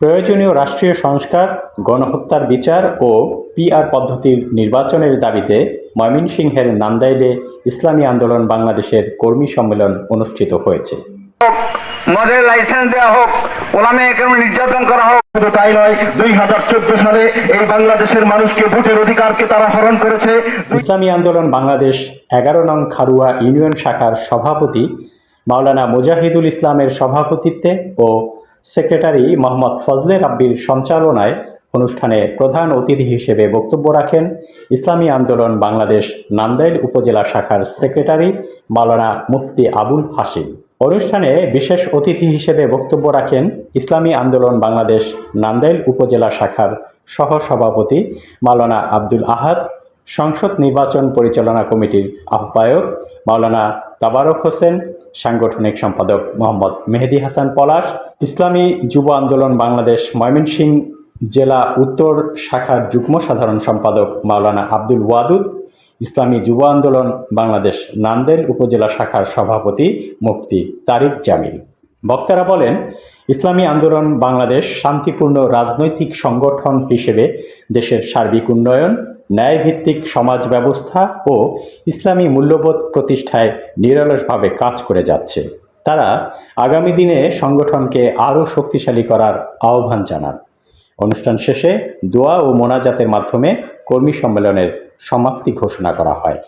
প্রয়োজনীয় রাষ্ট্রীয় সংস্কার গণহত্যার বিচার ও পিআর পদ্ধতির নির্বাচনের দাবিতে ময়মনসিংহের নান্দাইলে ইসলামী আন্দোলন বাংলাদেশের কর্মী সম্মেলন অনুষ্ঠিত হয়েছে। মদের লাইসেন্স দেওয়া হোক ওলামে কেন নির্যাতন করা হোক শুধু তাই নয় দুই হাজার চোদ্দ সালে এই বাংলাদেশের মানুষকে ভোটের অধিকারকে তারা হরণ করেছে। ইসলামী আন্দোলন বাংলাদেশ এগারো নং খারুয়া ইউনিয়ন শাখার সভাপতি মাওলানা মুজাহিদুল ইসলামের সভাপতিত্বে ও সেক্রেটারি মোহাম্মদ ফজলে রাব্বির সঞ্চালনায় অনুষ্ঠানে প্রধান অতিথি হিসেবে বক্তব্য রাখেন ইসলামী আন্দোলন বাংলাদেশ নান্দাইল উপজেলা শাখার সেক্রেটারি মাওলানা মুফতি আবুল হাসিম অনুষ্ঠানে বিশেষ অতিথি হিসেবে বক্তব্য রাখেন ইসলামী আন্দোলন বাংলাদেশ নান্দাইল উপজেলা শাখার সহসভাপতি মাওলানা আব্দুল আহাদ, সংসদ নির্বাচন পরিচালনা কমিটির আহ্বায়ক মাওলানা তাবারক হোসেন, সাংগঠনিক সম্পাদক মোহাম্মদ মেহেদি হাসান পলাশ, ইসলামী যুব আন্দোলন বাংলাদেশ ময়মনসিংহ জেলা উত্তর শাখার যুগ্ম সাধারণ সম্পাদক মাওলানা আব্দুল ওয়াদুদ, ইসলামী যুব আন্দোলন বাংলাদেশ নান্দেল উপজেলা শাখার সভাপতি মুফতি তারিক জামিল। বক্তারা বলেন, ইসলামী আন্দোলন বাংলাদেশ শান্তিপূর্ণ রাজনৈতিক সংগঠন হিসেবে দেশের সার্বিক উন্নয়ন ন্যায়ভিত্তিক সমাজ ব্যবস্থা ও ইসলামী মূল্যবোধ প্রতিষ্ঠায় নিরলসভাবে কাজ করে যাচ্ছে। তারা আগামী দিনে সংগঠনকে আরও শক্তিশালী করার আহ্বান জানান। অনুষ্ঠান শেষে দোয়া ও মোনাজাতের মাধ্যমে কর্মী সম্মেলনের সমাপ্তি ঘোষণা করা হয়।